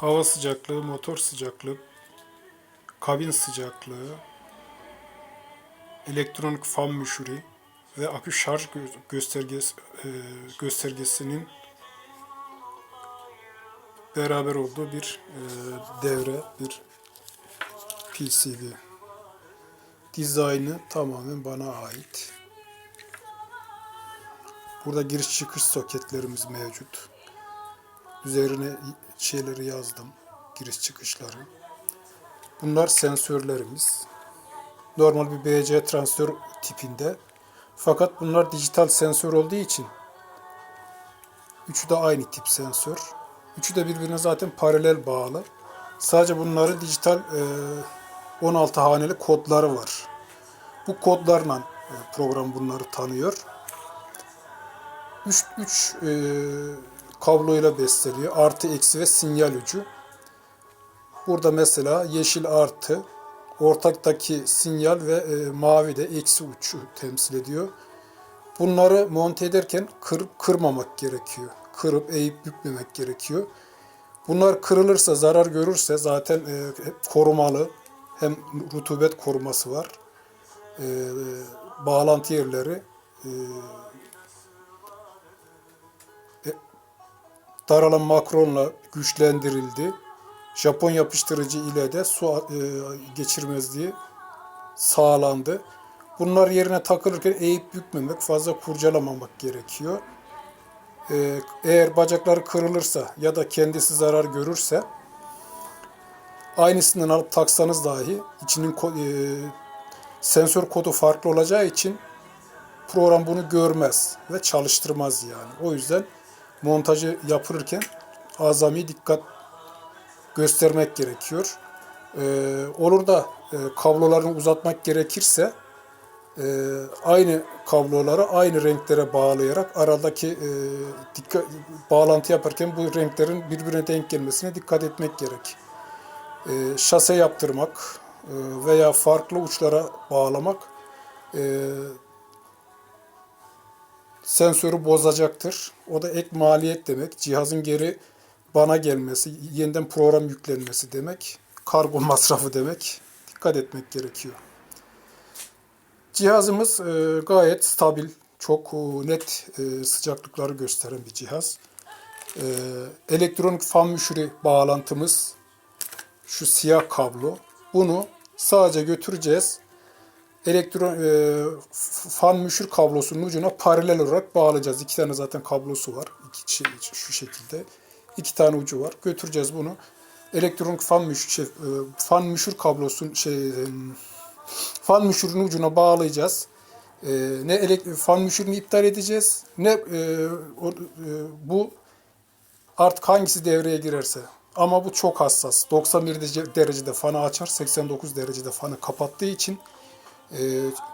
hava sıcaklığı, motor sıcaklığı, kabin sıcaklığı, elektronik fan müşürü ve akü şarj gö- göstergesi, e, göstergesinin beraber olduğu bir e, devre, bir PCB. Dizaynı tamamen bana ait. Burada giriş çıkış soketlerimiz mevcut. Üzerine şeyleri yazdım. Giriş çıkışları. Bunlar sensörlerimiz. Normal bir BC transistör tipinde. Fakat bunlar dijital sensör olduğu için üçü de aynı tip sensör. Üçü de birbirine zaten paralel bağlı. Sadece bunların dijital e, 16 haneli kodları var. Bu kodlarla e, program bunları tanıyor. 3 3 e, kabloyla besleniyor. Artı, eksi ve sinyal ucu. Burada mesela yeşil artı, ortaktaki sinyal ve e, mavi de eksi ucu temsil ediyor. Bunları monte ederken kırıp kırmamak gerekiyor. Kırıp eğip bükmemek gerekiyor. Bunlar kırılırsa, zarar görürse zaten e, korumalı. Hem rutubet koruması var. E, bağlantı yerleri e, daralan makronla güçlendirildi. Japon yapıştırıcı ile de su e, geçirmezliği sağlandı. Bunlar yerine takılırken eğip bükmemek, fazla kurcalamamak gerekiyor. E, eğer bacakları kırılırsa ya da kendisi zarar görürse aynısından alıp taksanız dahi içinin e, sensör kodu farklı olacağı için program bunu görmez ve çalıştırmaz yani. O yüzden montajı yapılırken azami dikkat göstermek gerekiyor. Ee, olur da e, kablolarını uzatmak gerekirse e, aynı kabloları aynı renklere bağlayarak aradaki e, dikkat, bağlantı yaparken bu renklerin birbirine denk gelmesine dikkat etmek gerek. Şase yaptırmak veya farklı uçlara bağlamak sensörü bozacaktır. O da ek maliyet demek. Cihazın geri bana gelmesi, yeniden program yüklenmesi demek. Kargo masrafı demek. Dikkat etmek gerekiyor. Cihazımız e, gayet stabil, çok e, net e, sıcaklıkları gösteren bir cihaz. Elektronik fan müşürü bağlantımız şu siyah kablo. Bunu sadece götüreceğiz elektron e, fan müşür kablosunun ucuna paralel olarak bağlayacağız. İki tane zaten kablosu var. İki şey, şu şekilde. İki tane ucu var. Götüreceğiz bunu. Elektronik fan müşür şey, e, fan müşür kablosun şey e, fan müşürün ucuna bağlayacağız. E, ne elek, fan müşürünü iptal edeceğiz. Ne e, o, e, bu artık hangisi devreye girerse. Ama bu çok hassas. 91 derecede fanı açar, 89 derecede fanı kapattığı için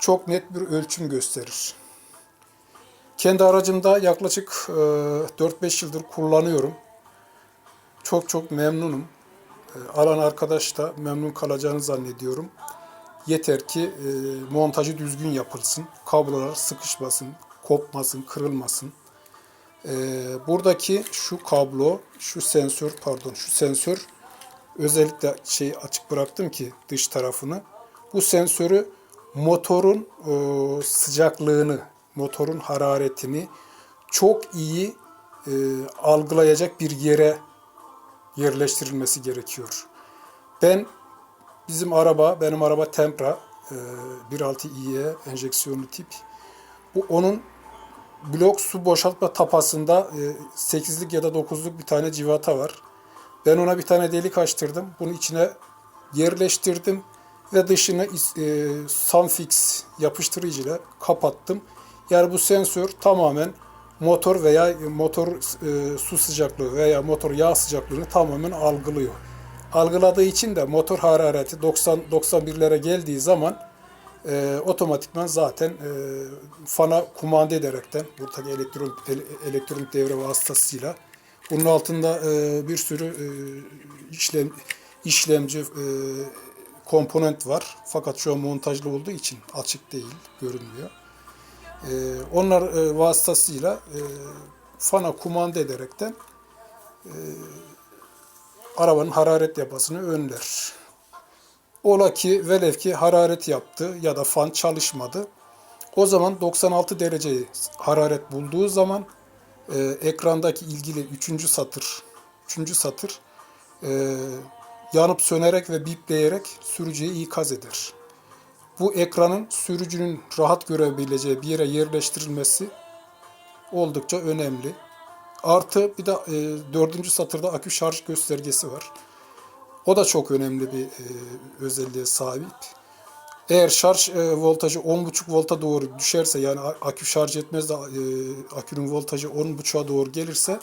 çok net bir ölçüm gösterir. Kendi aracımda yaklaşık e, 4-5 yıldır kullanıyorum. Çok çok memnunum. E, alan arkadaş da memnun kalacağını zannediyorum. Yeter ki e, montajı düzgün yapılsın. Kablolar sıkışmasın, kopmasın, kırılmasın. E, buradaki şu kablo, şu sensör pardon şu sensör özellikle şey açık bıraktım ki dış tarafını. Bu sensörü motorun e, sıcaklığını, motorun hararetini çok iyi e, algılayacak bir yere yerleştirilmesi gerekiyor. Ben bizim araba, benim araba Tempra e, 1.6iE enjeksiyonlu tip. Bu onun blok su boşaltma tapasında e, 8'lik ya da 9'luk bir tane civata var. Ben ona bir tane delik açtırdım. Bunu içine yerleştirdim ve dışını e, Sunfix yapıştırıcıyla kapattım. Yani bu sensör tamamen motor veya motor e, su sıcaklığı veya motor yağ sıcaklığını tamamen algılıyor. Algıladığı için de motor harareti 90 91'lere geldiği zaman e, otomatikman zaten e, fana kumanda ederekten buradaki elektronik ele, elektronik devre vasıtasıyla bunun altında e, bir sürü e, işlem işlemci e, komponent var. Fakat şu an montajlı olduğu için açık değil, görünmüyor. E, onlar e, vasıtasıyla e, fana kumanda ederekten e, arabanın hararet yapmasını önler. Ola ki velev ki hararet yaptı ya da fan çalışmadı. O zaman 96 dereceyi hararet bulduğu zaman e, ekrandaki ilgili üçüncü satır, üçüncü satır e, yanıp sönerek ve bipleyerek sürücüye ikaz eder. Bu ekranın sürücünün rahat görebileceği bir yere yerleştirilmesi oldukça önemli. Artı bir de e, dördüncü satırda akü şarj göstergesi var. O da çok önemli bir e, özelliğe sahip. Eğer şarj e, voltajı 10.5 volta doğru düşerse yani akü şarj etmez de e, akünün voltajı 10.5'a doğru gelirse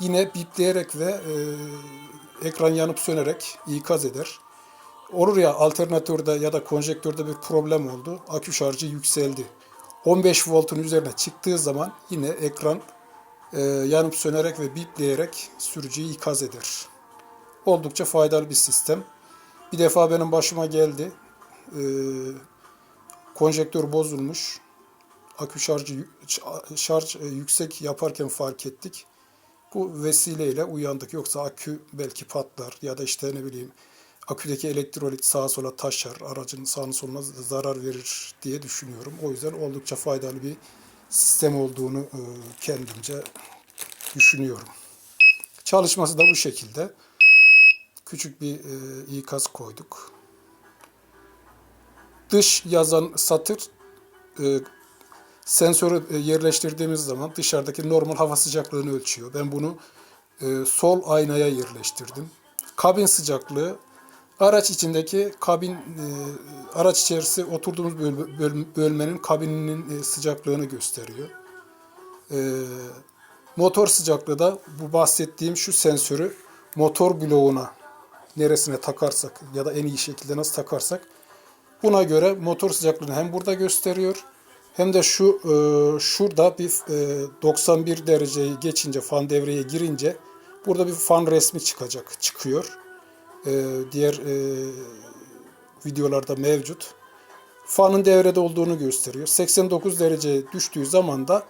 yine bipleyerek ve e, ekran yanıp sönerek ikaz eder. Olur ya alternatörde ya da konjektörde bir problem oldu. Akü şarjı yükseldi. 15 voltun üzerine çıktığı zaman yine ekran e, yanıp sönerek ve bipleyerek sürücüyü ikaz eder. Oldukça faydalı bir sistem. Bir defa benim başıma geldi. E, konjektör bozulmuş. Akü şarjı şarj e, yüksek yaparken fark ettik. Bu vesileyle uyandık. Yoksa akü belki patlar ya da işte ne bileyim aküdeki elektrolit sağa sola taşar, aracın sağına soluna zarar verir diye düşünüyorum. O yüzden oldukça faydalı bir sistem olduğunu e, kendimce düşünüyorum. Çalışması da bu şekilde. Küçük bir e, ikaz koyduk. Dış yazan satır e, sensörü e, yerleştirdiğimiz zaman dışarıdaki normal hava sıcaklığını ölçüyor. Ben bunu e, sol aynaya yerleştirdim. Kabin sıcaklığı araç içindeki kabin e, araç içerisi oturduğumuz böl- böl- bölmenin kabininin sıcaklığını gösteriyor. Motor sıcaklığı da bu bahsettiğim şu sensörü motor bloğuna neresine takarsak ya da en iyi şekilde nasıl takarsak Buna göre motor sıcaklığını hem burada gösteriyor hem de şu e, şurada bir e, 91 dereceyi geçince fan devreye girince burada bir fan resmi çıkacak çıkıyor. E, diğer e, videolarda mevcut. Fanın devrede olduğunu gösteriyor. 89 dereceye düştüğü zaman da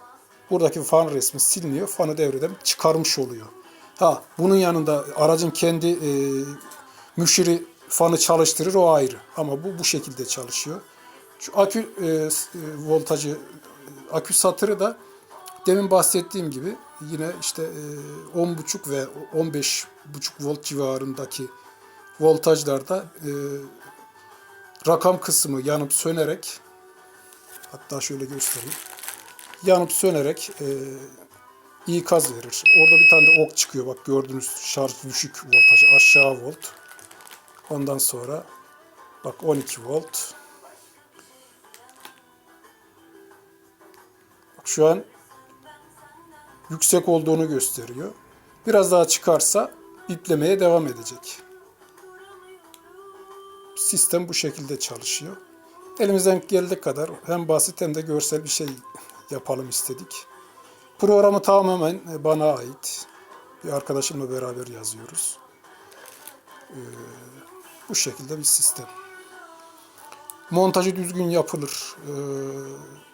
buradaki fan resmi siliniyor. Fanı devreden çıkarmış oluyor. Ha bunun yanında aracın kendi e, müşiri fanı çalıştırır o ayrı. Ama bu bu şekilde çalışıyor. Şu akü e, e, voltajı, e, akü satırı da demin bahsettiğim gibi yine işte e, 10.5 ve 15.5 volt civarındaki voltajlarda e, rakam kısmı yanıp sönerek hatta şöyle göstereyim. Yanıp sönerek e, ikaz verir. Orada bir tane de ok çıkıyor. Bak gördüğünüz şarj düşük voltaj aşağı volt. Ondan sonra bak 12 volt. Şu an yüksek olduğunu gösteriyor. Biraz daha çıkarsa biplemeye devam edecek. Sistem bu şekilde çalışıyor. Elimizden geldiği kadar hem basit hem de görsel bir şey yapalım istedik. Programı tamamen bana ait. Bir arkadaşımla beraber yazıyoruz. Bu şekilde bir sistem. Montajı düzgün yapılır. Ee,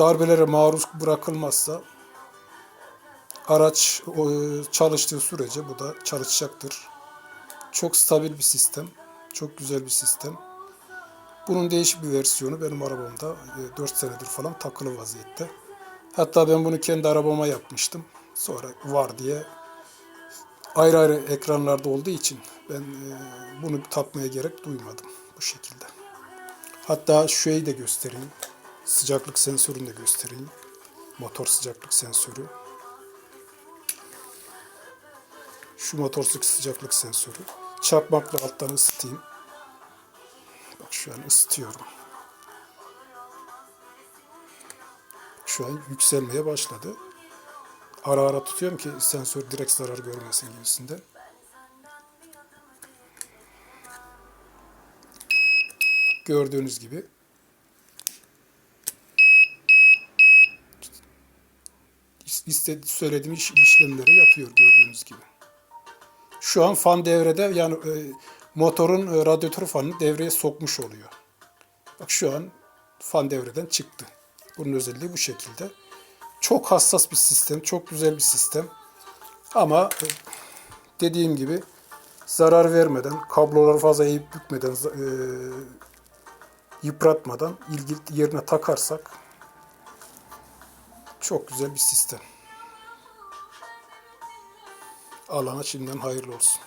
darbelere maruz bırakılmazsa araç e, çalıştığı sürece bu da çalışacaktır. Çok stabil bir sistem. Çok güzel bir sistem. Bunun değişik bir versiyonu benim arabamda 4 senedir falan takılı vaziyette. Hatta ben bunu kendi arabama yapmıştım. Sonra var diye ayrı ayrı ekranlarda olduğu için ben e, bunu takmaya gerek duymadım bu şekilde. Hatta şurayı da göstereyim. Sıcaklık sensörünü de göstereyim. Motor sıcaklık sensörü. Şu motor sıcaklık sensörü. Çakmakla alttan ısıtayım. Bak şu an ısıtıyorum. Şu an yükselmeye başladı. Ara ara tutuyorum ki sensör direkt zarar görmesin gibisinden. Gördüğünüz gibi istedi söylediğim iş, işlemleri yapıyor gördüğünüz gibi. Şu an fan devrede yani e, motorun e, radyatör fanını devreye sokmuş oluyor. Bak şu an fan devreden çıktı. Bunun özelliği bu şekilde. Çok hassas bir sistem, çok güzel bir sistem. Ama e, dediğim gibi zarar vermeden, kabloları fazla eğip bükmeden, e, yıpratmadan ilgili yerine takarsak çok güzel bir sistem. Alana şimdiden hayırlı olsun.